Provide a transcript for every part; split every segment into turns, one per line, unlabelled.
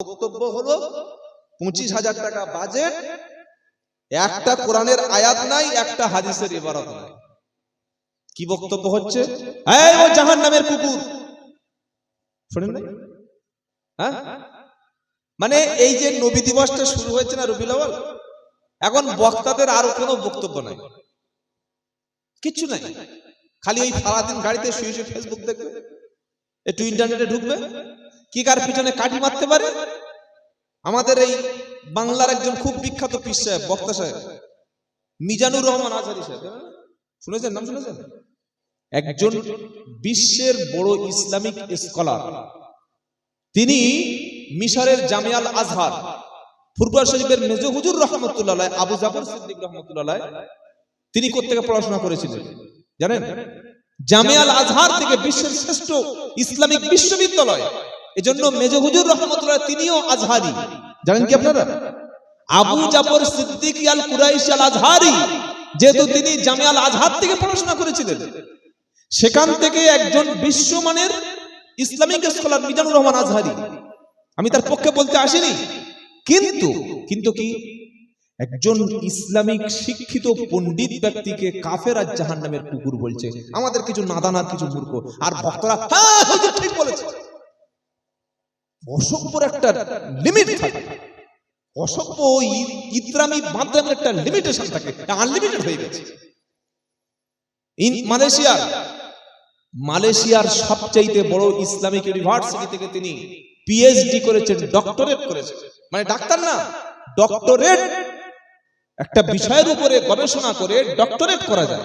বক্তব্য হলো পঁচিশ হাজার টাকা বাজেট একটা কোরআনের আয়াত নাই একটা হাদিসের ইবারত নাই। কি বক্তব্য হচ্ছে? ও জাহান নামের কুকুর। শোনেন হ্যাঁ? মানে এই যে নবী দিবসটা শুরু হয়েছে না রবিউল আউয়াল? এখন বক্তাদের আর কোনো বক্তব্য নাই। কিচ্ছু নাই। খালি ওই সারাদিন গাড়িতে শুয়ে শুয়ে ফেসবুক দেখবে। একটু ইন্টারনেটে ঢুকবে। কি কার পিছনে কাটি মারতে পারে? আমাদের এই বাংলার একজন খুব বিখ্যাত পীর সাহেব, বক্তা সাহেব, মিজানুর রহমান আজহারি সাহেব। শুনেছেন? নাম শুনেছেন? একজন বিশ্বের বড় ইসলামিক স্কলার। তিনি মিশরের জামিয়াল আজহার, ফুরফুরা শরীফের মেজ হুজুর রহমতুল্লাহ আবু জাফর সিদ্দিক রহমতুল্লাহ তিনি কোথেকে পড়াশোনা করেছিলেন। জানেন? জামিয়াল আজহার থেকে বিশ্বের শ্রেষ্ঠ ইসলামিক বিশ্ববিদ্যালয় এজন্য মেজ হুজুর রহমতুল্লাহ তিনিও আজহারি। জানেন কি আপনারা? আবু জাফর সিদ্দিক আল কুরাইশ আল আজহারি যেহেতু তিনি জামিয়াল আজহার থেকে পড়াশোনা করেছিলেন সেখান থেকে একজন বিশ্বমানের ইসলামিক স্কলার মিজানুর রহমান আজহারি। আমি তার পক্ষে বলতে আসিনি। কিন্তু কিন্তু কি? একজন ইসলামিক শিক্ষিত পণ্ডিত ব্যক্তিকে কাফের আর জাহান নামের কুকুর বলছে। আমাদের কিছু নাদানার কিছু মূর্খ। আর ভক্তরা হ্যাঁ ঠিক বলেছে। অসভ্যর একটা লিমিট থাকে। অসভ্য ইতরামি বাদরামের একটা লিমিটেশন থাকে। আনলিমিটেড হয়ে গেছে। ইন মালয়েশিয়ার মালয়েশিয়ার সবচাইতে বড় ইসলামিক ইউনিভার্সিটি থেকে তিনি পিএইচডি করেছেন ডক্টরেট করেছেন। মানে ডাক্তার না ডক্টরেট একটা বিষয়ের উপরে গবেষণা করে ডক্টরেট করা যায়।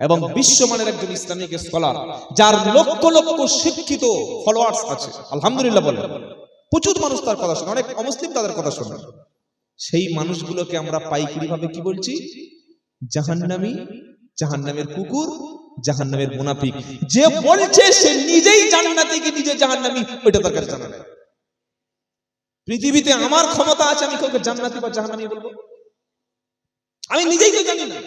এবং বিশ্বমানের একজন ইসলামিক স্কলার যার লক্ষ লক্ষ শিক্ষিত ফলোয়ার্স আছে। আলহামদুলিল্লাহ বলে প্রচুর মানুষ তার কথা শোনে অনেক অমুসলিম তাদের কথা শোনে। সেই মানুষগুলোকে আমরা পাইকারি ভাবে কি বলছি? জাহান্নামী জাহান্নামের কুকুর জাহান্নামের মুনাফিক। যে বলছে সে নিজেই জান্নাতি কি নিজে জাহান্নামী ওইটা তার কাছে জানা নেই। পৃথিবীতে আমার ক্ষমতা আছে আমি কাউকে জান্নাতি বা জাহান্নামী বলব? আমি নিজেই তো জানি না।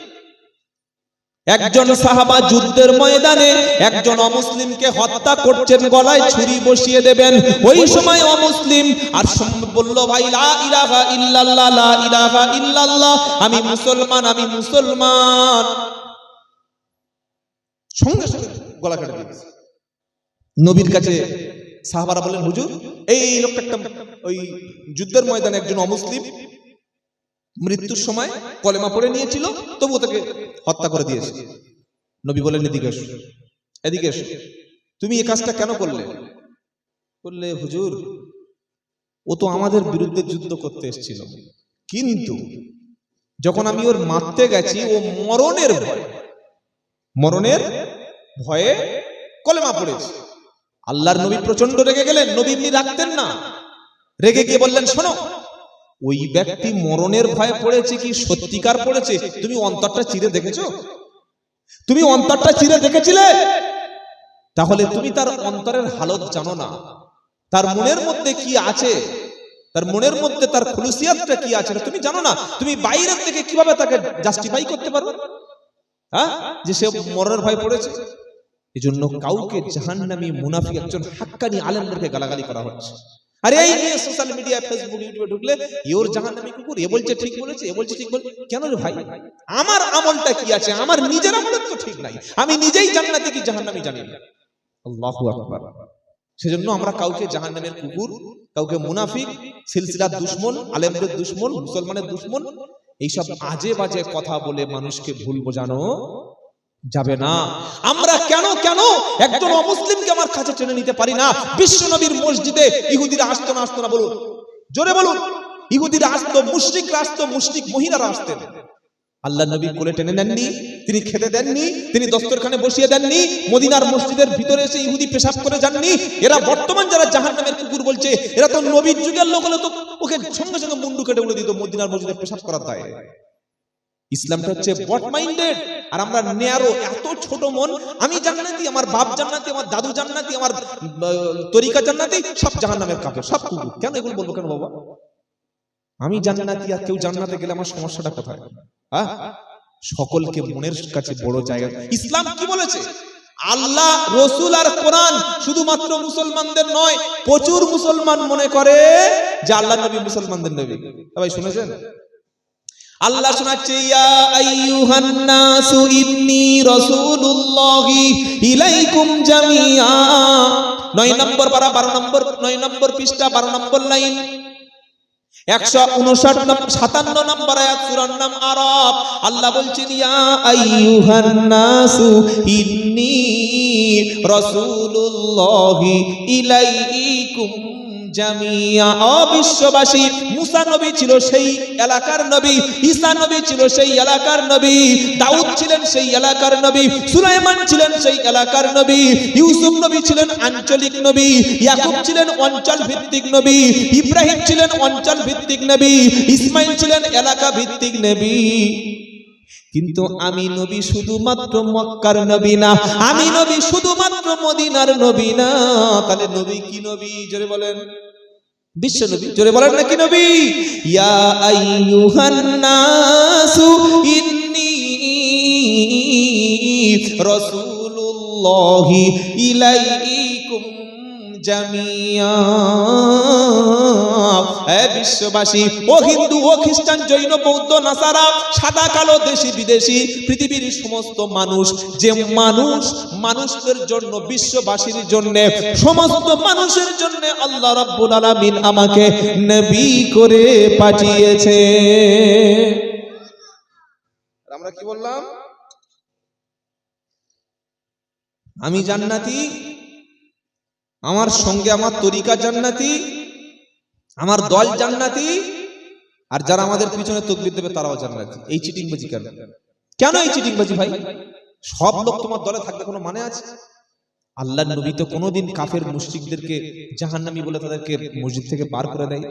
একজন সাহাবা যুদ্ধের ময়দানে একজন অমুসলিমকে হত্যা করছেন, গলায় ছুরি বসিয়ে দেবেন। ওই সময় অমুসলিম আর বলল, ভাই ইল্লাল্লাহ, লা ইল্লাল্লাহ, আমি মুসলমান আমি মুসলমান। সঙ্গে সঙ্গে গলা কেটে নবীর কাছে সাহাবারা বললেন, হুজুর, এই লোকটা একটা ওই যুদ্ধের ময়দানে একজন অমুসলিম মৃত্যুর সময় কলেমা পড়ে নিয়েছিল তবু তাকে হত্যা করে দিয়েছে। নবী বলেন এদিকে এদিকে তুমি এ কাজটা কেন করলে? বললে, হুজুর, ও তো আমাদের বিরুদ্ধে যুদ্ধ করতে এসেছিল। কিন্তু যখন আমি ওর মারতে গেছি, ও মরণের ভয়, মরণের ভয়ে কলেমা পড়েছে। আল্লাহর নবী প্রচণ্ড রেগে গেলেন, নবী এমনি রাখতেন না। রেগে গিয়ে বললেন, শোনো ওই ব্যক্তি মরণের ভয় পড়েছে কি? সত্যিকার পড়েছে? তুমি অন্তরটা চিরে দেখেছ? তুমি অন্তরটা চিরে দেখেছিলে? তাহলে তুমি তার অন্তরের হালত জানো না। তার মনের মধ্যে কি আছে? তার মনের মধ্যে তার খুলুসিয়াতটা কি আছে তুমি জানো না। তুমি বাইরে থেকে কীভাবে তাকে জাস্টিফাই করতে পারবে? হ্যাঁ? যে সে মরণের ভয় পড়েছে। এই জন্য কাউকে জাহান্নামী মুনাফি একজন হাক্কানি আলেমদেরকে গালাগালি করা হচ্ছে। আরে এই নিয়ে সোশ্যাল মিডিয়া ফেসবুক ইউটিউবে ঢুকলে ইওর জাহান্নামী কুকুর, এ বলছে ঠিক বলেছে, এ বলছে ঠিক বলে, কেন রে ভাই? আমার আমলটা কি আছে? আমার নিজের আমলের তো ঠিক নাই। আমি নিজেই জান্নাতি কি জাহান্নামী জানি না। আল্লাহু আকবার। সেজন্য আমরা কাউকে জাহান্নামের কুকুর, কাউকে মুনাফিক, সিলসিলার দুশ্মন, আলেমদের দুশ্মন, মুসলমানের দুশ্মন, এইসব আজে বাজে কথা বলে মানুষকে ভুল বোঝানো যাবে না। আমরা কেন কেন? একজন অমুসলিমকে আমার কাছে টেনে নিতে পারি না। বিশ্ব নবীর মসজিদে ইহুদিরা আসতো না আসতো না বলুন। জোরে বলুন। ইহুদিরা আসতো, মুশরিকরা আসতো, মুশরিক মহিলারা আসতেন। আল্লাহ নবী কোলে টেনে নেননি, তিনি খেতে দেননি, তিনি দস্তরখানে বসিয়ে দেননি, মদিনার মসজিদের ভিতরে এসে ইহুদি পেশাব করে যাননি। এরা বর্তমান যারা জাহান্নামের কুকুর বলছে, এরা তো নবীর যুগের লোক হলে তো ওকে সঙ্গে সঙ্গে মুন্ডু কেটে উড়ে দিত মদিনার মসজিদে পেশাব করার দায়। ইসলামটা হচ্ছে বট মাইন্ডেড আর আমরা ন্যারো এত ছোট মন, আমি জান্নাতি, আমার বাপ জান্নাতি, আমার দাদু জান্নাতি, আমার তরিকা জান্নাতি, সব জাহান্নামের কাপড়, সব কুকুর। কেন এগুলো বলব কেন বাবা? আমি জান্নাতি আর কেউ জান্নাতে গেলে আমার সমস্যাটা কোথায়? হ্যাঁ সকলকে মনের কাছে বড় জায়গা। ইসলাম কি বলেছে? আল্লাহ, রসুল আর কোরআন শুধুমাত্র মুসলমানদের নয়, প্রচুর মুসলমান মনে করে যে আল্লাহ নবী মুসলমানদের নবী। সবাই শুনেছেন? আল্লাহ শোনাচ্ছে, ইয়া আইয়ুহান নাসু ইন্নী রাসূলুল্লাহি ইলাইকুম জামিআ। 9 নম্বর পারা 12 নম্বর 9 নম্বর পৃষ্ঠা 12 নম্বর লাইন। একশো উনষাট সাতান্ন নম্বর আয়াত, সূরার নাম আরব আল্লাহ বলছেন, ইয়া আইয়ুহান নাসু ইন্নী রাসূলুল্লাহি ইলাইকুম জামিয়া। মুসা নবী ছিল সেই এলাকার নবী, ঈসা নবী ছিল সেই এলাকার নবী, দাউদ ছিলেন সেই এলাকার নবী, সুলাইমান ছিলেন সেই এলাকার নবী, ইউসুফ নবী ছিলেন আঞ্চলিক নবী, ইয়াকুব ছিলেন অঞ্চল ভিত্তিক নবী, ইব্রাহিম ছিলেন অঞ্চল ভিত্তিক নবী, ইসমাইল ছিলেন এলাকা ভিত্তিক নবী। কিন্তু আমি নবী শুধুমাত্র মক্কার নবী না। আমি নবী শুধুমাত্র মদিনার নবী না। তাহলে নবী কি নবী? জোরে বলেন। বিশ্ব নবী। জোরে বলেন না কি নবী? ইয়া আইয়ুহান নাসু ইন্নী রাসূলুল্লাহি ইলাইকুম বিশ্ববাসী, ও হিন্দু, ও খ্রিস্টান, জৈন, বৌদ্ধ, নাসারা, সাদা, কালো, দেশি, বিদেশি, পৃথিবীর সমস্ত মানুষ, যে মানুষ জন্য, বিশ্ববাসীর জন্য, সমস্ত মানুষের জন্য আল্লাহ রাব্বুল আমাকে নবী করে পাঠিয়েছে। আমরা কি বললাম? আমি জান্নাতি আমার সঙ্গে আমার তরিকা জান্নাতি, আমার দল জান্নাতি, আর যারা আমাদের পিছনে তকবির দেবে তারাও জান্নাতি। এই চিটিংবাজি কেন? কেন এই চিটিংবাজি ভাই? সব লোক তোমার দলে থাকবে কোনো মানে আছে? আল্লাহ নবী তো কোনোদিন কাফের মুশরিকদেরকে জাহান্নামী বলে তাদেরকে মসজিদ থেকে বার করে দেয়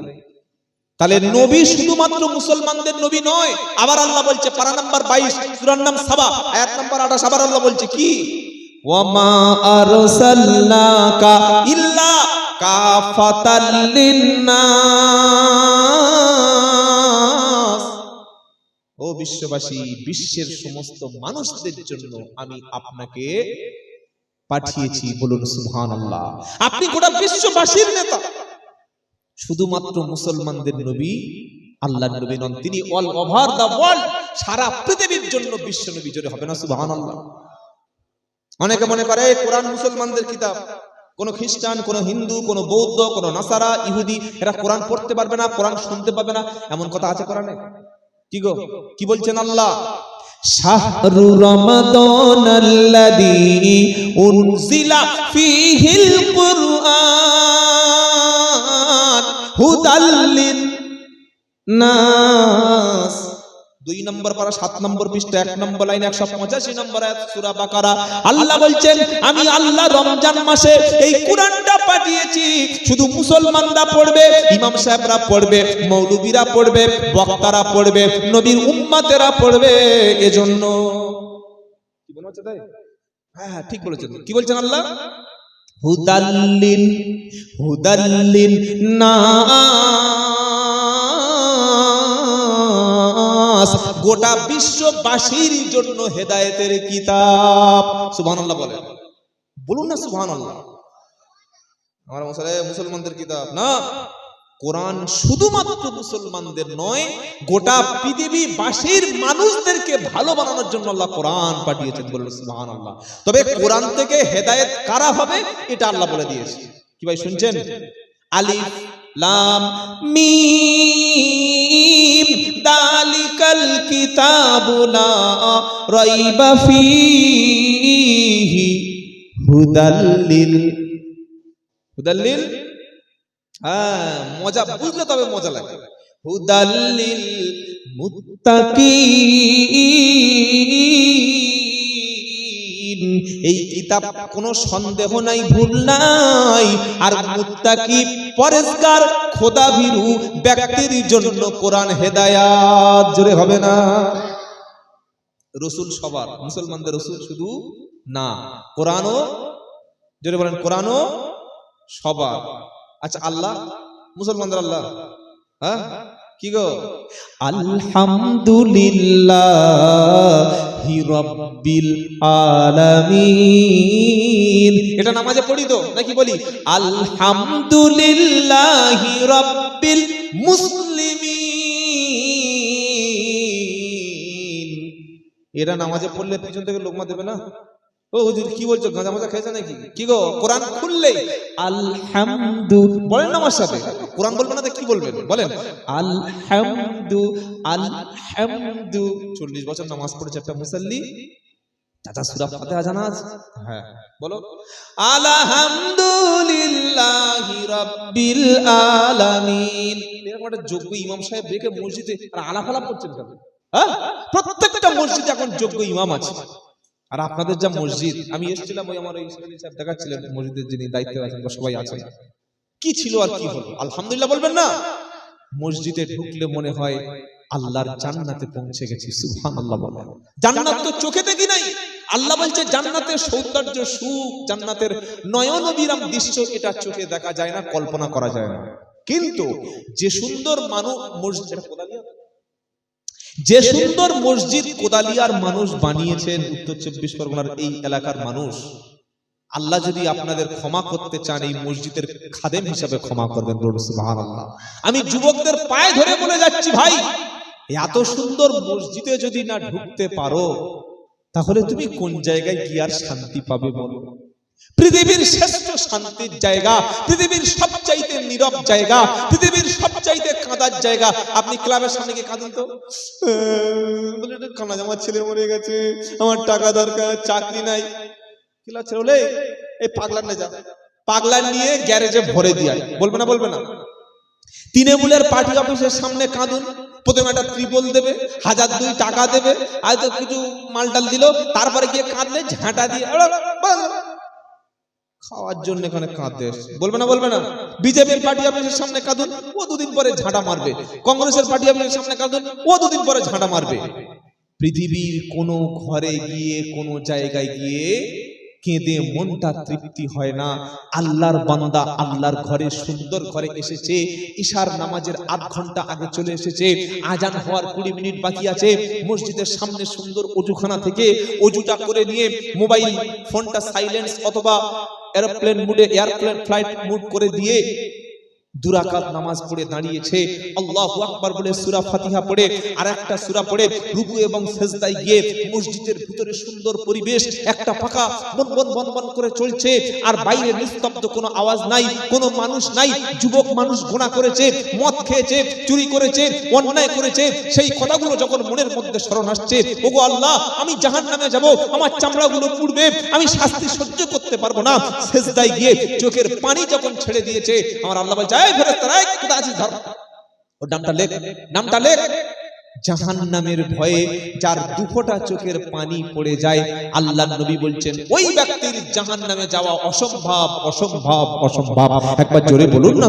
তাহলে নবী শুধুমাত্র মুসলমানদের নবী নয়, আবার আল্লাহ বলছে, পারা নাম্বার বাইশ, সুরার নাম সাবা, আয়াত নাম্বার আঠাশ, আবার আল্লাহ বলছে, কি? বিশ্ববাসী, বিশ্বের সমস্ত মানুষদের জন্য আমি আপনাকে পাঠিয়েছি, বলুন সুবহানাল্লাহ। আপনি গোটা বিশ্ববাসীর নেতা। শুধুমাত্র মুসলমানদের নবী আল্লাহ নবী নন, তিনি অল ওভার দা ওয়ার্ল্ড সারা পৃথিবীর জন্য বিশ্ব নবী জোরে হবে না সুবহানাল্লাহ। অনেকে মনে করে কোরআন মুসলমানদের কিতাব। কোন খ্রিস্টান, কোন হিন্দু, কোন বৌদ্ধ, কোন নাসারা, ইহুদি, এরা কোরআন পড়তে পারবে না, কোরআন শুনতে পাবে না। এমন কথা আছে কোরআনে? কি গো? কি বলছেন আল্লাহ? শাহরু রমাদান আল্লাযী উনজিলা ফীহিল কুরআন হুদাল লিন-নাস দুই নম্বর পারা, সাত নম্বর পৃষ্ঠা, এক নম্বর লাইন, একশো পঁচাশি নম্বর সূরা বাকারা। আল্লাহ বলছেন, আমি আল্লাহ রমজান মাসে এই কোরআনটা পাঠিয়েছি। শুধু মুসলমানরা পড়বে, ইমাম সাহেবরা পড়বে, মৌলবীরা পড়বে, বক্তারা পড়বে, নবীর উম্মাতেরা পড়বে। এজন্য কি মনে হচ্ছে তাই? হ্যাঁ হ্যাঁ ঠিক বলেছেন। কি বলছেন আল্লাহ? হুদাল্লিন হুদাল্লিন নাস গোটা বিশ্ববাসীর জন্য হেদায়েতের কিতাব। সুবহানাল্লাহ বলেন। বলুন না সুবহানাল্লাহ। আমার মশালে মুসলমানদের কিতাব না। কোরআন শুধুমাত্র মুসলমানদের নয়, গোটা পৃথিবী বাসীর মানুষদেরকে ভালো বানানোর জন্য আল্লাহ কোরআন পাঠিয়েছেন বলুন সুবহানাল্লাহ। তবে কোরআন থেকে হেদায়েত কারা হবে, এটা আল্লাহ বলে দিয়েছে। কি ভাই শুনছেন? আলিফ, লাম মিম হ্যাঁ মজা। বুঝলে তবে মজা লাগে। হুদাল্লিল এই কিতাব কোনো সন্দেহ নাই, ভুল নাই। আর মুত্তাকি পরেশগার খোদা ভীরু ব্যক্তির জন্য কোরআন হেদায়াত। জোরে হবে না? রসুল সবার, মুসলমানদের রসুল শুধু না, কোরআনও, জোরে বলেন, কোরআনও সবার। আচ্ছা আল্লাহ, মুসলমানদের আল্লাহ হ্যাঁ? কি গো? আলহামদুলিল্লাহ রব্বিল আলামিন। এটা নামাজে পড়ি তো নাকি বলি? আলহামদুলিল্লাহ রব্বিল মুসলিমিন। এরা নামাজে পড়লে পিছন থেকে লোকমা দেবে না? ও হুজুর কি বলছো গাঁজা মাজা খেয়েছে নাকি? কি গো কোরআন খুললে আলহামদু বলেন না আমার সাথে। কোরআন বলবেন না কি বলবেন বলেন। আলহামদু আলহামদু। চল্লিশ বছর নামাজ পড়েছে একটা মুসাল্লি। চাচা সুরা ফাতেহা জানা আছে হ্যাঁ বলো। আলহামদুলিল্লাহি রাব্বিল আলামিন। এরকম একটা যোগ্য ইমাম সাহেব রেখে মসজিদে আর আলাফালাপ করছেন কেন? হ্যাঁ প্রত্যেকটা মসজিদে এখন যোগ্য ইমাম আছে। আর আপনাদের যা মসজিদ আমি এসেছিলাম ওই আমার ওই সাহেব দেখাচ্ছিলেন মসজিদের যিনি দায়িত্বে আছেন বা সবাই আছেন। কি ছিল আর কি হলো? আলহামদুলিল্লাহ বলবেন না। মসজিদে ঢুকলে মনে হয় আল্লাহর জান্নাতে পৌঁছে গেছি, সুবহানাল্লাহ বলেন। জান্নাত তো চোখে দেখি নাই। আল্লাহ বলছে, জান্নাতের সৌন্দর্য সুখ, জান্নাতের নয়ন বিরাম দৃশ্য এটা চোখে দেখা যায় না, কল্পনা করা যায় না। কিন্তু যে সুন্দর মানুষ মসজিদ? যে সুন্দর মসজিদ কোদালিয়ার মানুষ বানিয়েছেন, উত্তর চব্বিশ পরগনার এই এলাকার মানুষ আল্লাহ যদি আপনাদের ক্ষমা করতে চান এই মসজিদের খাদেম হিসাবে ক্ষমা করবেন আমি যুবকদের পায়ে ধরে বলে যাচ্ছি ভাই এত সুন্দর মসজিদে যদি না ঢুকতে পারো তাহলে তুমি কোন জায়গায় গিয়ে আর শান্তি পাবে বলো? পৃথিবীর শ্রেষ্ঠ শান্তির জায়গা পৃথিবীর সবচাইতে নীরব জায়গা পৃথিবীর সবচাইতে কাঁদার জায়গা। আপনি ক্লাবের সামনে গিয়ে কাঁদেন তো। বলে, "এটা কানা আমার ছেলে মরে গেছে আমার টাকা দরকার চাকরি নাই। কিলা এই পাগলার নিয়ে যা পাগলার নিয়ে গ্যারেজে ভরে দিয়ে বলবে না বলবে না। তৃণমূলের পার্টি অফিসের সামনে কাঁদুন। প্রথমে একটা ত্রিপল দেবে, হাজার দুই টাকা দেবে হয়তো কিছু মালটাল দিল। তারপরে গিয়ে কাঁদলে, ঝাঁটা দিয়ে খাওয়ার জন্য এখানে কাঁদতে বলবে না বলবে না। বিজেপির পার্টি অফিসের সামনে কাঁদুন, ও দুদিন পরে ঝাঁটা মারবে। কংগ্রেসের পার্টি অফিসের সামনে কাঁদুন, ও দুদিন পরে ঝাঁটা মারবে। পৃথিবীর কোনো ঘরে গিয়ে, কোনো জায়গায় গিয়ে কেঁদে মনটা তৃপ্তি হয় না। আল্লাহর বান্দা আল্লাহর ঘরে সুন্দর ঘরে এসেছে। ঈশার নামাজের আধ ঘণ্টা আগে চলে এসেছে। আজান হওয়ার কুড়ি মিনিট বাকি আছে। মসজিদের সামনে সুন্দর অজুখানা থেকে অজুটা করে নিয়ে মোবাইল ফোনটা সাইলেন্স অথবা এরোপ্লেন মুডে এয়ারপ্লেন ফ্লাইট মুড করে দিয়ে দুরাকাত নামাজ পড়ে দাঁড়িয়েছে। আল্লাহু আকবার বলে সূরা ফাতিহা পড়ে আর একটা সূরা পড়ে, রুকু এবং সেজদায় গিয়ে মসজিদের ভিতরে সুন্দর পরিবেশ, একটা পাকা বন বন বন বন করে চলছে, আর বাইরে নিস্তব্ধ কোনো আওয়াজ নাই, কোনো মানুষ নাই, যুবক মানুষ গোনা করেছে, মদ খেয়েছে, চুরি করেছে, অন্যায় করেছে, সেই কথাগুলো যখন মনের মধ্যে স্মরণ আসছে, ওগো আল্লাহ, আমি জাহান নামে যাব, আমার চামড়াগুলো পুড়বে, আমি শাস্তি সহ্য করতে পারব না। সেজদায় গিয়ে চোখের পানি যখন ছেড়ে দিয়েছে, আমার আল্লাহ বলছে এই ফেরেশতারা এই কোথায় আছিস ধর ওর নামটা লেখ নামটা লেখ। জাহান্নামের ভয়ে যার দুফোটা চোখের পানি পড়ে যায় আল্লাহ নবী বলছেন, ওই ব্যক্তির জাহান্নামে যাওয়া অসম্ভব অসম্ভব অসম্ভব। একবার জোরে বলুন না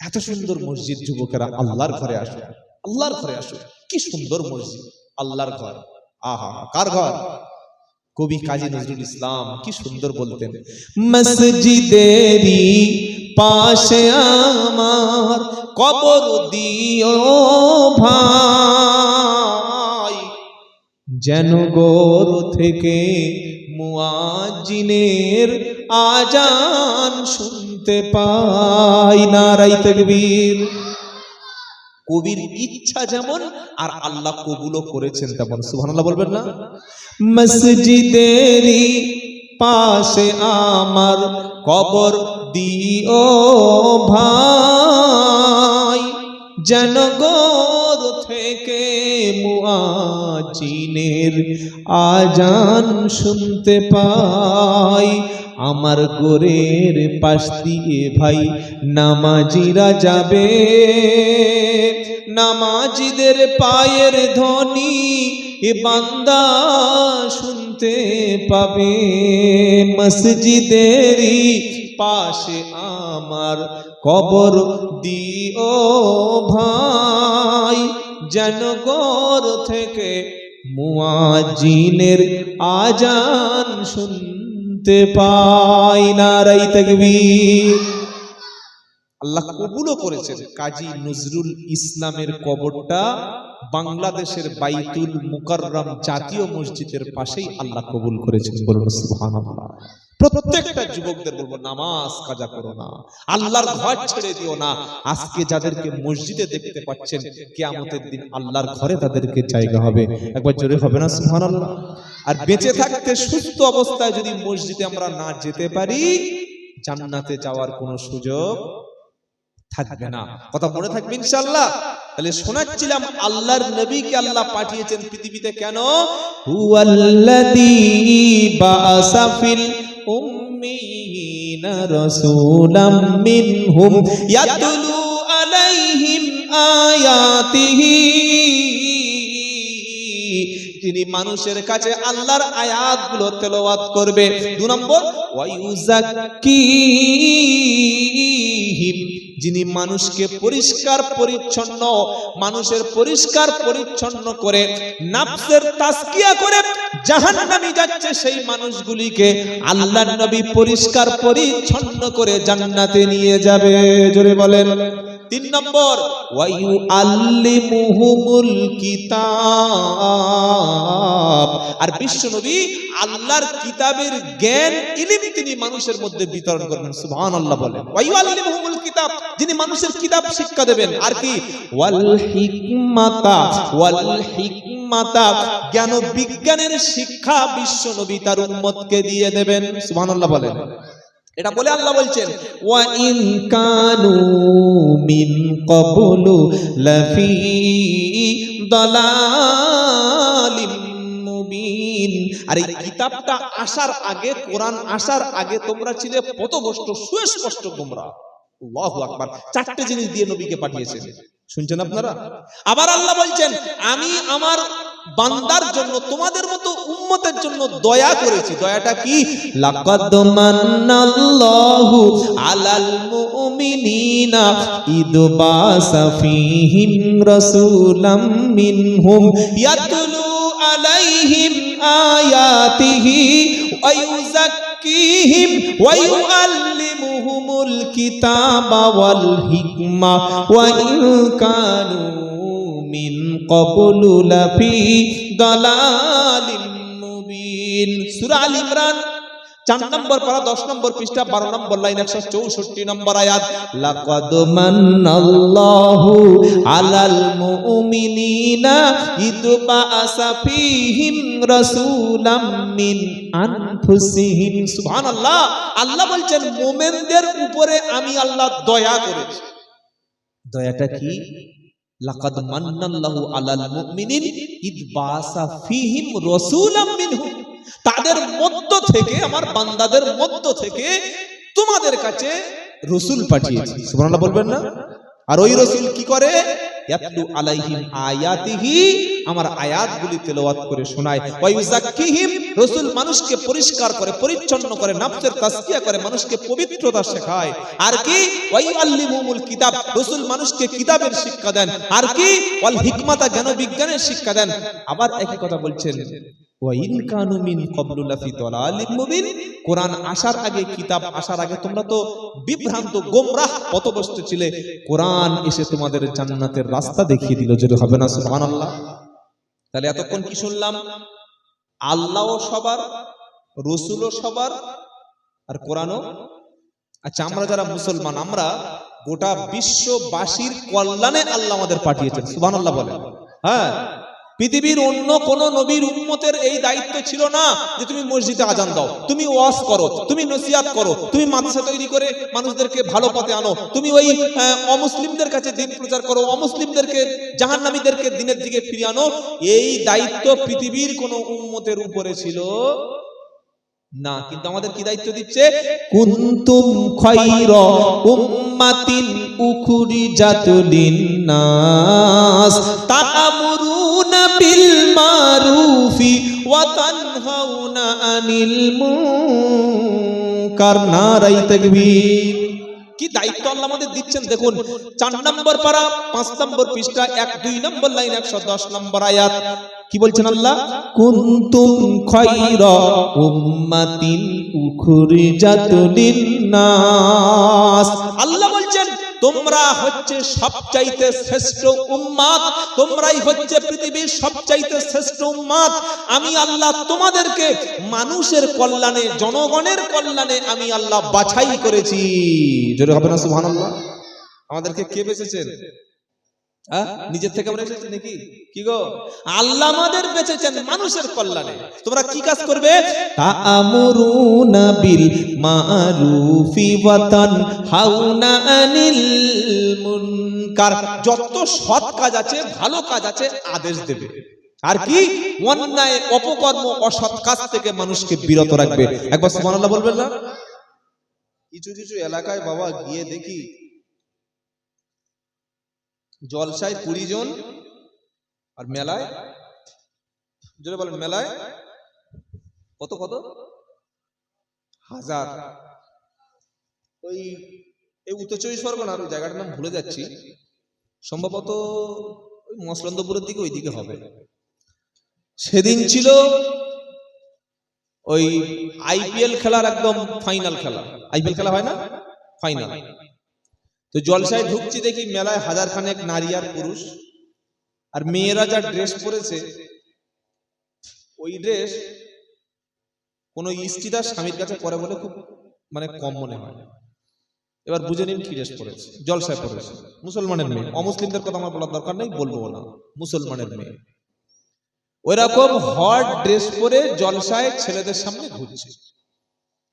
এত সুন্দর মসজিদ, যুবকেরা আল্লাহর ঘরে আসো আল্লাহর ঘরে আসো কি সুন্দর মসজিদ, আল্লাহর ঘর। আহা, কার ঘর? কবি কাজী নজরুল ইসলাম, কি সুন্দর বলতেন। মসজিদেরি পাশে আমার কবর দিও ভাই। যেন গোর থেকে মুয়াজ্জিনের আজান শুনতে পাই নারাই তাকবীর। কবির ইচ্ছা যেমন, আর আল্লাহ কবুলও করেছেন তেমন। সুবহানাল্লাহ বলবেন না? মসজিদেরই পাশে আমার কবর দিও ভাই যেন গোর থেকে মুয়াজিনের আজান শুনতে পাই। আমার গোরের পাশ দিয়ে ভাই নামাজিরা যাবে। নামাজিদের পায়ের ধ্বনি এ বান্দা শুনতে পাবে। মসজিদেরই পাশে আমার কবর দিও ভাই, যেন গর থেকে মুয়াজিনের আজান শুনতে পাই নারাই তাকবীর। আল্লাহ কবুলও করেছেন কাজী নজরুল ইসলামের কবরটা বাংলাদেশের বাইতুল মুকাররম জাতীয় মসজিদের পাশেই আল্লাহ কবুল করেছেন বলুন সুবহানাল্লাহ। প্রত্যেকটা যুবকদের বলব, নামাজ কাজা করো না। আল্লাহর ঘর ছেড়ে দিও না। আজকে যাদেরকে মসজিদে দেখতে পাচ্ছেন, কিয়ামতের দিন আল্লাহর ঘরে তাদেরকে জায়গা হবে। একবার জোরে হবে না, সুবহানাল্লাহ? আর বেঁচে থাকতে সুস্থ অবস্থায় যদি মসজিদে আমরা না যেতে পারি, জান্নাতে যাওয়ার কোনো সুযোগ থাকবে না। কথা মনে থাকবে ইনশাল্লাহ তাহলে শোনাচ্ছিলাম, আল্লাহর নবীকে আল্লাহ পাঠিয়েছেন পৃথিবীতে কেন? হুয়াল্লাযী বাআসা ফিল উম্মিয়িনা রাসূলাম মিনহুম ইয়াতলু আলাইহিম আয়াতিহি যিনি মানুষের কাছে আল্লাহর আয়াতগুলো তেলাওয়াত করবে, দু নম্বর যিনি মানুষকে পরিষ্কার পরিচ্ছন্ন, মানুষের পরিষ্কার পরিচ্ছন্ন করে, নাফসের তাসকিয়া করে জাহান্নামে যাচ্ছে সেই মানুষগুলিকে আল্লাহ নবী পরিষ্কার পরিচ্ছন্ন করে জান্নাতে নিয়ে যাবে। জোরে বলেন। তিন নম্বর ওয়ায়ু আল্লিমুহুমুল কিতাব। আর বিশ্ব নবী আল্লাহর কিতাবের জ্ঞান, ইলিম তিনি মানুষের মধ্যে বিতরণ করবেন, সুবহানাল্লাহ বলেন। ওয়ায়ু আল্লিমুহুমুল কিতাব। যিনি মানুষের কিতাব শিক্ষা দেবেন, আর কি? ওয়াল হিকমাতা ওয়াল হিকমাতা জ্ঞান বিজ্ঞানের শিক্ষা বিশ্ব নবী তার উম্মতকে দিয়ে দেবেন, সুবহানাল্লাহ বলেন। এটা বলে আল্লাহ বলছেন, ওয়া ইন কানু মিন ক্বাবলু লাফি দালালিম মুবিন। আর এই কিতাবটা আসার আগে, কোরআন আসার আগে তোমরা ছিলে পথভ্রষ্ট, সুস্পষ্ট তোমরা। আল্লাহু আকবার। চারটে জিনিস দিয়ে নবীকে পাঠিয়েছেন। শুনছেন আপনারা? আবার আল্লাহ বলছেন, আমি আমার বান্দার জন্য, তোমাদের মতো উম্মতের জন্য দয়া করেছি। দয়াটা কি? লাকাদ মান্নাল্লাহু আলাল মুমিনিনা ইদ বাসা ফীহিম রাসূলাম মিনহুম ইয়াতলু আলাইহিম আয়াতিহি ওয়া ইউযাক্কিহিম ওয়া ইউআল্লিমুহুমুল কিতাবা ওয়াল হিকমা ওয়া ইন কানু মিন ক্বাবলু লাফি দালালিম মুবিন। সূরা আল ইমরান, চার নম্বর পারা, দশ নম্বর পৃষ্ঠা, বারো নম্বর লাইন, একশো চৌষট্টি নম্বর আয়াত। লাকাদ মান্নাল্লাহু আলাল মুমিনিনা ইদ বাআসা ফীহিম রাসূলাম মিন আনফুসিহিম। সুবহানাল্লাহ, আল্লাহ বলছেন, মুমিনদের উপরে আমি আল্লাহ দয়া করেছি। দয়াটা কি? লাকাদ মান্নাল্লাহু আলাল মুমিনিন ইদ বাসা ফীহিম রাসূলাম মিনহুম তাদের মধ্য থেকে, আমার বান্দাদের মধ্য থেকে তোমাদের কাছে রসুল পাঠিয়েছি। সুবহানাল্লাহ বলবেন না? আর ওই রসুল কি করে? আমার আয়াতগুলি করে শোনায়। মানুষকে পরিষ্কার করে, পরিচ্ছন্ন করে করে মানুষকে পবিত্রতা শেখায়। আর কি? কিতাব, রসুল মানুষকে কিতাবের শিক্ষা দেন। আর কি? হিকমাতা জ্ঞান বিজ্ঞানের শিক্ষা দেন। আবার একই কথা বলছেন। ওয়াইন কানু মিন ক্বাবলু লাফি দালালিম মুবিন। আসার আগে আসার আগে তোমরা তো বিভ্রান্ত, গোমরাহ ছিলে। এসে তোমাদের জান্নাতের রাস্তা দেখিয়ে দিল, যদি হবে না তাহলে এতক্ষণ কি শুনলাম? আল্লাহও সবার, রসুলও সবার, আর কোরআনও? আচ্ছা আমরা যারা মুসলমান, আমরা গোটা বিশ্ববাসীর কল্যাণে আল্লাহ আমাদের পাঠিয়েছেন, সুবহানাল্লাহ বলেন। হ্যাঁ? পৃথিবীর অন্য কোন নবীর উম্মতের এই দায়িত্ব ছিল না যে তুমি মসজিদে আজান দাও, তুমি ওয়াজ করো, তুমি নসিহাত করো, তুমি মাদ্রাসা তৈরি করে মানুষদেরকে ভালো পথে আনো, তুমি ওই অমুসলিমদের কাছে দিন প্রচার করো, অমুসলিমদেরকে, জাহান্নামীদেরকে দিনের দিকে ফিরিয়ে আনো, এই দায়িত্ব পৃথিবীর কোন উম্মতের উপরে ছিল না। কিন্তু আমাদের কি দায়িত্ব দিচ্ছে? কুন্তুম খায়রা উম্মাতিন উখরিজাত লিন-নাস। তা'মুরুনা বিল তাকবীর। কি দায়িত্ব আল্লাহ আমাদের দিচ্ছেন? দেখুন, চার নম্বর পারা, পাঁচ নম্বর পৃষ্ঠা, এক, দুই নম্বর লাইন, একশো দশ নম্বর আয়াত। কি বলছেন আল্লাহ? কুন্তুম আল্লাহ তোমরা হচ্ছে সবচাইতে শ্রেষ্ঠ উম্মাদ, তোমরাই হচ্ছে পৃথিবীর সবচাইতে শ্রেষ্ঠ উম্মাদ। আমি আল্লাহ তোমাদেরকে মানুষের কল্যাণে, জনগণের কল্যাণে আমি আল্লাহ বাছাই করেছি। জোরে হবে না, সুবহানাল্লাহ? আমাদেরকে কে বেঁচেছেন? হ্যাঁ? নিজের থেকে আমরা এসেছি নাকি? কি গো? আল্লাহ আমাদের বেঁচেছেন মানুষের কল্যাণে। তোমরা কি কাজ করবে? তা'মুরুনা বিল মারুফি ওয়া তানহাউনা আনিল মুনকার। যত সৎ কাজ আছে ভালো কাজ আছে আদেশ দেবে। আর কি? অন্যায় অপকর্ম অসৎ কাজ থেকে মানুষকে বিরত রাখবে। একবার সুবহানাল্লাহ বলবেন না? কিছু কিছু এলাকায় বাবা গিয়ে দেখি জলসায় কুড়ি জন আর মেলায়? বলেন, মেলায়? কত কত? হাজার। ওই, এই উত্তর চব্বিশ পরগনার জায়গাটার নাম ভুলে যাচ্ছি। সম্ভবত ওই মসলন্দপুরের দিকে ওই দিকে হবে। সেদিন ছিল ওই আইপিএল খেলার একদম ফাইনাল খেলা। আইপিএল খেলা হয় না? ফাইনাল তো জলসায় ঢুকছি দেখি মেলায় হাজার খানেক নারী আর পুরুষ। আর মেয়েরা যা ড্রেস পরেছে, ওই ড্রেস কোন স্ত্রীরা স্বামীর কাছে পরে বলে খুব মানে কম মনে হয়। এবার বুঝে নিন কি ড্রেস পরেছে। জলসায় পরেছে। মুসলমানের মেয়ে। অমুসলিমদের কথা আমার বলার দরকার নেই, বলব না। মুসলমানের মেয়ে। ওই রকম হট ড্রেস পরে জলসায় ছেলেদের সামনে ঘুরছে।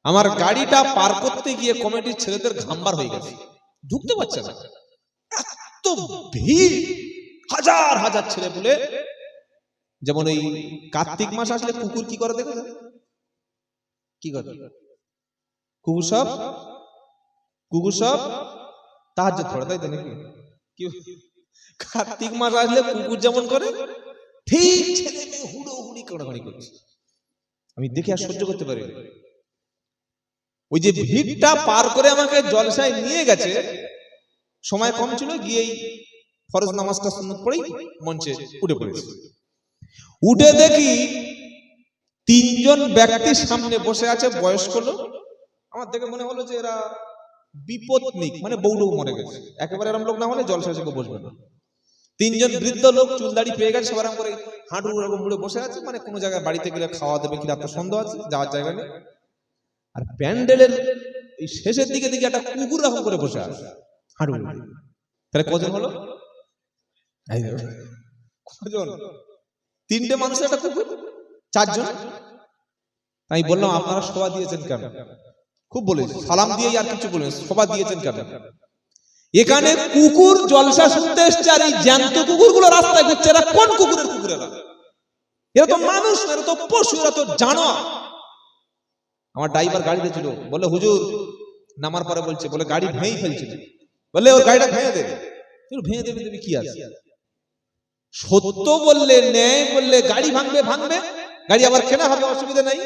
আমার গাড়িটা পার করতে গিয়ে কমিটির ছেলেদের ঘামবার হয়ে গেছে। ঢুকতে পারছে না। এত ভিড়। হাজার হাজার ছেলে বলে যেমন এই কার্তিক মাস আসলে কুকুর কি করে দেখো কি করে? কুকুর সব? কুকুর সব? তাহার পড়ে তাই তো নাকি? কি কার্তিক মাস আসলে কুকুর যেমন করে ঠিক ছেলে মেয়ে হুড়ো হুড়ি কাড়াকাড়ি করছে। আমি দেখে আর সহ্য করতে পারি না। ওই যে ভিড়টা পার করে আমাকে জলসায় নিয়ে গেছে, সময় কম ছিল, গিয়েই ফরজ নামাজটা সুন্নত পড়েই মঞ্চে উঠে পড়েছি। উঠে দেখি তিনজন ব্যক্তির সামনে বসে আছে, বয়স্ক লোক। আমার দেখে মনে হলো যে এরা বিপত্নিক মানে বৌডৌ মরে গেছে। একেবারে এরম লোক না হলে জলসায় এসে কেউ বসবে না। তিনজন বৃদ্ধ লোক চুলদাড়ি পেয়ে গেছে সবার করে হাঁটু এরকম মুড়ে বসে আছে মানে কোনো জায়গায় বাড়িতে গেলে খাওয়া দেবে কিনা তো সন্দেহ আছে, যাওয়ার জায়গা নেই। আর প্যান্ডেলের এই শেষের দিকে দিকে একটা কুকুর রকম করে বসে আছে। হাঁটু তাহলে কজন হলো? কজন? তিনটে মানুষের একটা কুকুর? চারজন? আমি বললাম, আপনারা সভা দিয়েছেন কেন? খুব বলেছি। সালাম দিয়ে আর কিছু বলেন। সভা দিয়েছেন কেন? এখানে কুকুর জলসা শুনতে এসছে আর এই জ্যান্ত কুকুরগুলো রাস্তায় ঘুরছে। এরা কোন কুকুরের কুকুরেরা? এরা তো মানুষ এরা তো পশু, এরা তো জানো আমার ড্রাইভার গাড়িতে ছিল। বলে হুজুর নামার পরে বলছে বলে গাড়ি ভেঙেই ফেলছিল। বলে ওর গাড়িটা ভেঙে দেবে। ভেঙে দেবে তুমি কি আছে? সত্য বললে ন্যায় বললে গাড়ি ভাঙবে ভাঙবে। গাড়ি আবার কেনা হবে অসুবিধা নাই।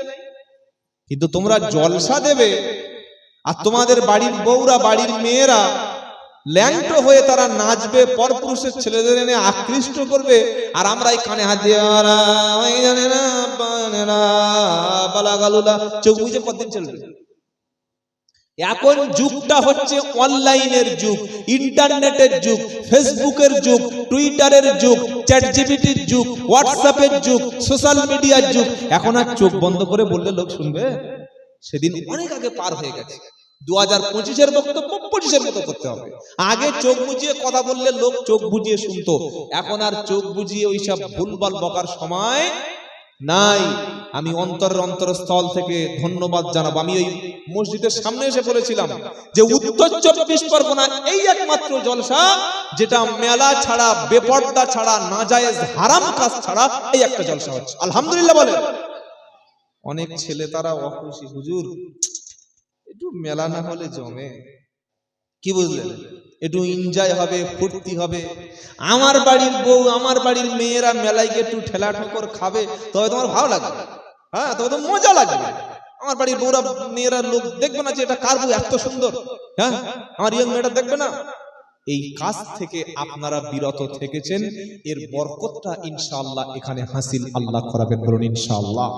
কিন্তু তোমরা জলসা দেবে। আর তোমাদের বাড়ির বউরা বাড়ির মেয়েরা ল্যাংটো হয়ে তারা নাচবে, পরপুরুষের ছেলেদের এনে আকৃষ্ট করবে। আর আমরা কানে হাত দিয়ে চোখ বুঝে কতদিন চলবে। এখন যুগটা হচ্ছে অনলাইনের যুগ, ইন্টারনেটের যুগ, ফেসবুকের যুগ, টুইটারের যুগ চ্যাট জিপিটির যুগ, হোয়াটসঅ্যাপের যুগ, সোশ্যাল মিডিয়ার যুগ। এখন আর চোখ বন্ধ করে বললে লোক শুনবে? সেদিন অনেক আগে পার হয়ে গেছে। দু হাজার পঁচিশের বক্তব্য পঁচিশের মতো করতে হবে। আগে চোখ বুঝিয়ে কথা বললে লোক চোখ বুঝিয়ে শুনতো। এখন আর চোখ বুঝিয়ে ওইসব ভুলভাল বকার সময় নাই। আমি অন্তরের অন্তরস্থল থেকে ধন্যবাদ জানাব। আমি ওই মসজিদের সামনে এসে বলেছিলাম যে, উত্তর চব্বিশ পরগনা এই একমাত্র জলসা, যেটা মেলা ছাড়া, বেপর্দা ছাড়া, নাজায়েজ, হারাম কাজ ছাড়া এই একটা জলসা হচ্ছে। আলহামদুলিল্লাহ বলে অনেক ছেলে তারা অখুশি। হুজুর একটু মেলা না হলে জমে। কি বুঝলেন? একটু এনজয় হবে ফুর্তি হবে। আমার বাড়ির বউ আমার বাড়ির মেয়েরা মেলায় গিয়ে একটু ঠেলা ঠোকর খাবে তবে তোমার ভালো লাগবে। হ্যাঁ তবে তো মজা লাগবে। আমার বাড়ির বউরা মেয়েরা লোক দেখবে না যে এটা কার বউ এত সুন্দর। হ্যাঁ আমার ইয়ং মেয়েটা দেখবে না? এই কাজ থেকে আপনারা বিরত থেকেছেন, এর বরকতটা ইনশাআল্লাহ এখানে হাসিল আল্লাহ করাবেন বলুন ইনশাআল্লাহ।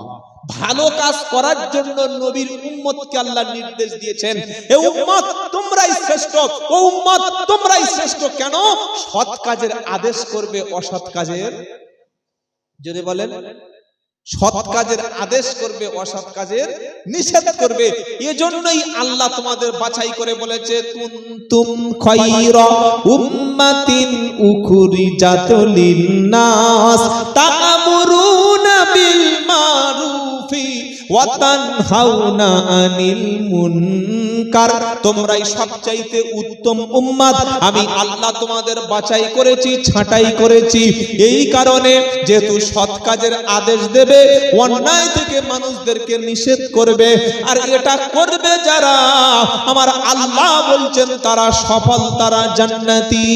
ভালো কাজ করার জন্য নবীর উম্মতকে আল্লাহ নির্দেশ দিয়েছেন, এ উম্মত, তোমরাই শ্রেষ্ঠ, ও উম্মত, তোমরাই শ্রেষ্ঠ কেন? সৎ কাজের আদেশ করবে, অসৎ কাজের? যদি বলেন। সৎ কাজের আদেশ করবে, অসৎ কাজের নিষেধ করবে। এজন্যই আল্লাহ তোমাদের বাছাই করে বলেছে তুম খায়রা উম্মাতিন উখরিজাত লিন-নাস। তা'মুরুনা তোমরাই সবচাইতে উত্তম আমি আল্লাহ তোমাদের বাছাই করেছি, ছাঁটাই করেছি। এই কারণে যেহেতু সৎ কাজের আদেশ দেবে, অন্যায় থেকে মানুষদেরকে নিষেধ করবে। আর এটা করবে যারা? আমার আল্লাহ বলছেন, তারা সফল, তারা জান্নাতি।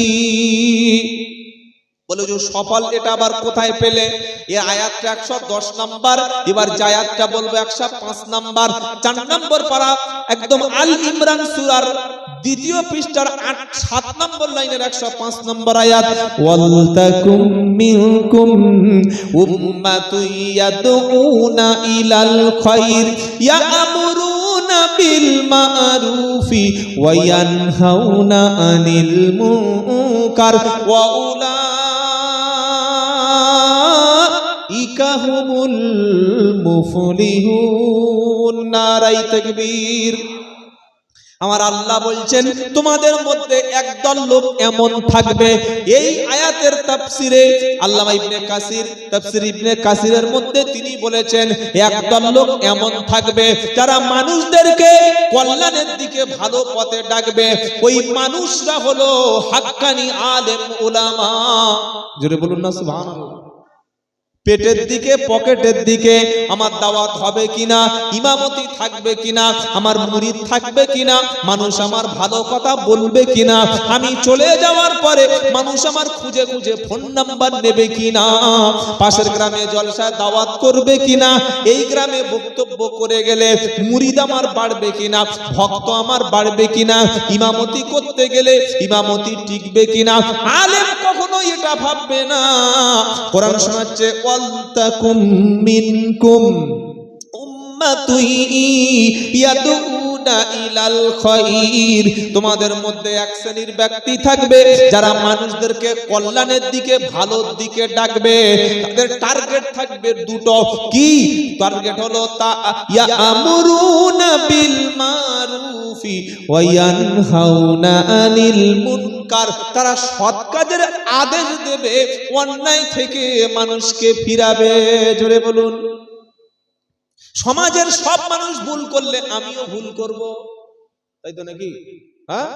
বলে যে, সফল এটা আবার কোথায় পেলে? এ আয়াতটা একশো দশ নাম্বার, এবার যে আয়াতটা বলব একশো পাঁচ নাম্বার। চার নম্বর পারা, একদম আল ইমরান সুরার দ্বিতীয় পৃষ্ঠার আট, সাত নম্বর লাইনের একশো পাঁচ নম্বর আয়াত। ওয়ালতাকুম মিনকুম উম্মাতুন ইয়াদউনা ইলাল খায়র ইয়া'মুরুনা বিল মা'রুফি, ওয়া ইয়ানহাউনা আনিল মুনকার, ওয়া আমার আল্লাহ বলছেন, তোমাদের মধ্যে একদল লোক এমন থাকবে, এই আয়াতের তাফসিরে আল্লামা ইবনে কাসির, তাফসির ইবনে কাসিরের মধ্যে তিনি বলেছেন, একদল লোক এমন থাকবে, যারা মানুষদেরকে কল্যাণের দিকে ভালো পথে ডাকবে। ওই মানুষরা হলো হাক্কানি আলেম উলামা। জোরে বলুন না, সুবহানাল্লাহ। পেটের দিকে, পকেটের দিকে, আমার দাওয়াত হবে কিনা, ইমামতি থাকবে কিনা, আমার মুরিদ থাকবে কিনা, মানুষ আমার ভালো কথা বলবে কিনা, আমি চলে যাওয়ার পরে মানুষ আমার খুঁজে খুঁজে ফোন নাম্বার নেবে কিনা, পাশের গ্রামে জলসায় দাওয়াত করবে কিনা, এই গ্রামে বক্তব্য করে গেলে মুরিদ আমার বাড়বে কিনা, ভক্ত আমার বাড়বে কিনা, ইমামতি করতে গেলে ইমামতি টিকবে কিনা, আলেম কখনো এটা ভাববে না। কোরআন শোনাচ্ছে ইয়াদুনা ইলাল খায়র তোমাদের মধ্যে এক শ্রেণির ব্যক্তি থাকবে, যারা মানুষদেরকে কল্যাণের দিকে, ভালোর দিকে ডাকবে। তাদের টার্গেট থাকবে দুটো। কি? টার্গেট হলো তা মারুফি ওয়া ইয়ানহাউনা আনিল মুনকার। তারা সৎ কাজের আদেশ দেবে, অন্যায় থেকে মানুষকে ফিরাবে। জোরে বলুন। সমাজের সব মানুষ ভুল করলে আমিও ভুল করব। তাই তো নাকি? হ্যাঁ?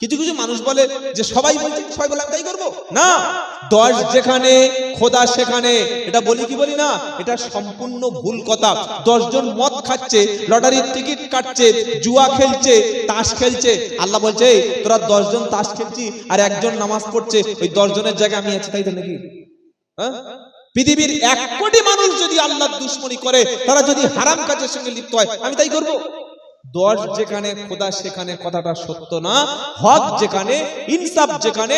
কিছু কিছু মানুষ বলে যে সবাই বলছে সবাই বলে আমি তাই করব। না, দশ যেখানে, খোদা সেখানে। এটা বলি কি বলি না? এটা সম্পূর্ণ ভুল কথা। দশ জন মদ খাচ্ছে, লটারির টিকিট কাটছে, জুয়া খেলছে, তাস খেলছে। আল্লাহ বলছে তোরা দশ জন তাস খেলছি আর একজন নামাজ পড়ছে। ওই দশ জনের জায়গায় আমি আছি, তাই তো নাকি? হ্যাঁ? পৃথিবীর এক কোটি মানুষ যদি আল্লাহ দুশ্মনী করে, তারা যদি হারাম কাজের সঙ্গে লিপ্ত হয়, আমি তাই করব। দশ যেখানে, খোদা সেখানে, কথাটা সত্য না। হক যেখানে, ইনসাফ যেখানে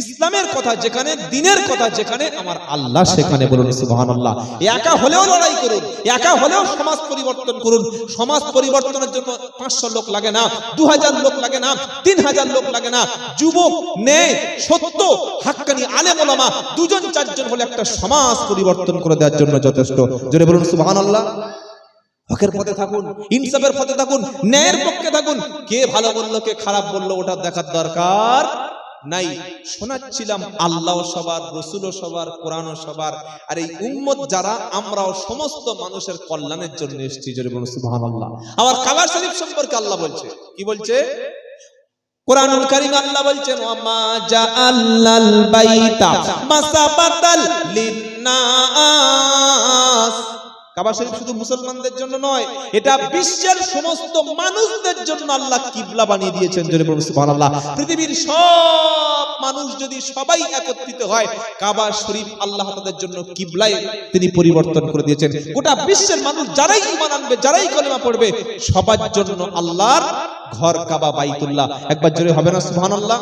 ইসলামের কথা যেখানে, দিনের কথা যেখানে, আমার আল্লাহ সেখানে বলুন, সুবহানাল্লাহ। একা হলেও লড়াই করুন, একা হলেও সমাজ পরিবর্তন করুন। সমাজ পরিবর্তনের জন্য পাঁচশো লোক লাগে না দু হাজার লোক লাগে না তিন হাজার লোক লাগে না। যুবক নেই সত্য, হাক্কানি, আলেম দুজন, চারজন হলে একটা সমাজ পরিবর্তন করে দেওয়ার জন্য যথেষ্ট। জোরে বলুন, সুবহানাল্লাহ। হকের পথে থাকুন, ইনসাফের পথে থাকুন, ন্যায়ের পক্ষে থাকুন। কে ভালো বলল, কে খারাপ বলল, ওটা দেখার দরকার নাই। শোনাচ্ছিলাম আল্লাহ সবার রসুল সবার কোরআন সবার। আর এই উম্মত যারা, আমরাও সমস্ত মানুষের কল্যাণের জন্য এসেছি, জোরে বলুন, সুবহানাল্লাহ। আবার কাবা শরীফ সম্পর্কে আল্লাহ বলছে, কি বলছে? কোরআনুল কারীম আল্লাহ বলছেন কাবা শরীফ শুধু মুসলমানদের জন্য নয়, এটা বিশ্বের সমস্ত মানুষদের জন্য আল্লাহ কিবলা বানিয়ে দিয়েছেন, জোরে সুবহানাল্লাহ। পৃথিবীর সব মানুষ যদি সবাই একত্রিত হয়, কাবা শরীফ আল্লাহ তাদের জন্য কিবলায় তিনি পরিবর্তন করে দিয়েছেন। গোটা বিশ্বের মানুষ যারাই ঈমান আনবে, যারাই কলেমা পড়বে, সবার জন্য আল্লাহর ঘর কাবা বাইতুল্লাহ। একবার জোরে হবে না সুবহানাল্লাহ?